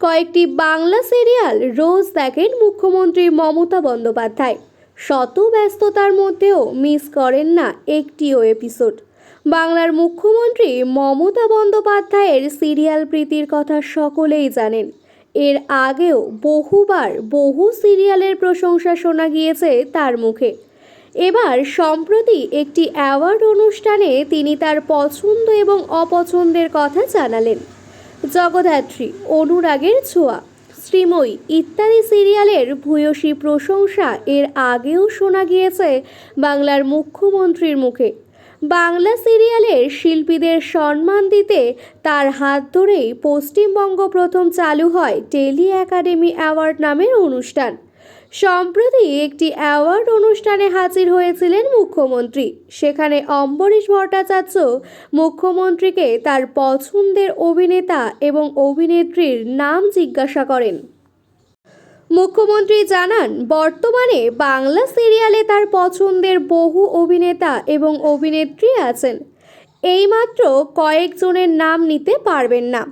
কয়েকটি বাংলা সিরিয়াল রোজ দেখেন মুখ্যমন্ত্রী মমতা বন্দ্যোপাধ্যায়। শত ব্যস্ততার মধ্যেও মিস করেন না একটিও এপিসোড। বাংলার মুখ্যমন্ত্রী মমতা বন্দ্যোপাধ্যায়ের সিরিয়াল প্রীতির কথা সকলেই জানেন। এর আগেও বহুবার বহু সিরিয়ালের প্রশংসা শোনা গিয়েছে তার মুখে। এবার সম্প্রতি একটি অ্যাওয়ার্ড অনুষ্ঠানে তিনি তার পছন্দ এবং অপছন্দের কথা জানালেন। জগদ্ধাত্রী, অনুরাগের ছোঁয়া। শ্রীময়ী, ইত্যাদি সিরিয়ালের ভূয়সী প্রশংসা এর আগেও শোনা গিয়েছে বাংলার মুখ্যমন্ত্রীর মুখে। বাংলা সিরিয়ালের শিল্পীদের সম্মান দিতে তার হাত ধরেই পশ্চিমবঙ্গ প্রথম চালু হয় টেলি একাডেমি অ্যাওয়ার্ড নামের অনুষ্ঠান। সম্প্রতি একটি অ্যাওয়ার্ড অনুষ্ঠানে হাজির হয়েছিলেন মুখ্যমন্ত্রী। সেখানে অম্বরীশ ভট্টাচার্য মুখ্যমন্ত্রীকে তার পছন্দের অভিনেতা এবং অভিনেত্রীর নাম জিজ্ঞাসা করেন। মুখ্যমন্ত্রী জানান, বর্তমানে বাংলা সিরিয়ালে তার পছন্দের বহু অভিনেতা এবং অভিনেত্রী আছেন। এইমাত্র কয়েকজনের নাম নিতে পারবেন না।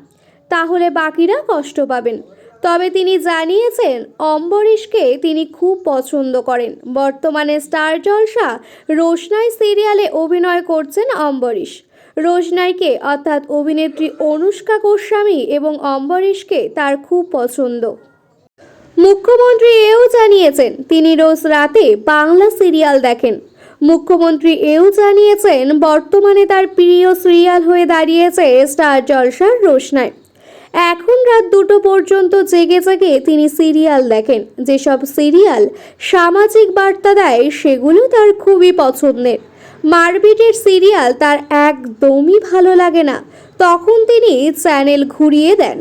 তাহলে বাকিরা কষ্ট পাবেন। তবে তিনি জানিয়েছেন, অম্বরীশকে তিনি খুব পছন্দ করেন। বর্তমানে স্টার জলসা রোশনাই সিরিয়ালে অভিনয় করছেন অম্বরীশ। রোশনাইকে, অর্থাৎ অভিনেত্রী অনুষ্কা গোস্বামী এবং অম্বরীশকে তার খুব পছন্দ। মুখ্যমন্ত্রী এও জানিয়েছেন, তিনি রোজ রাতে বাংলা সিরিয়াল দেখেন। মুখ্যমন্ত্রী এও জানিয়েছেন, বর্তমানে তার প্রিয় সিরিয়াল হয়ে দাঁড়িয়েছে স্টার জলসার রোশনায় এখন রাত দুটো পর্যন্ত জেগে জেগে তিনি সিরিয়াল দেখেন। যেসব সিরিয়াল সামাজিক বার্তা দেয়, সেগুলো তার খুবই পছন্দের। মারপিটের সিরিয়াল তার একদমই ভালো লাগে না। তখন তিনি চ্যানেল ঘুরিয়ে দেন।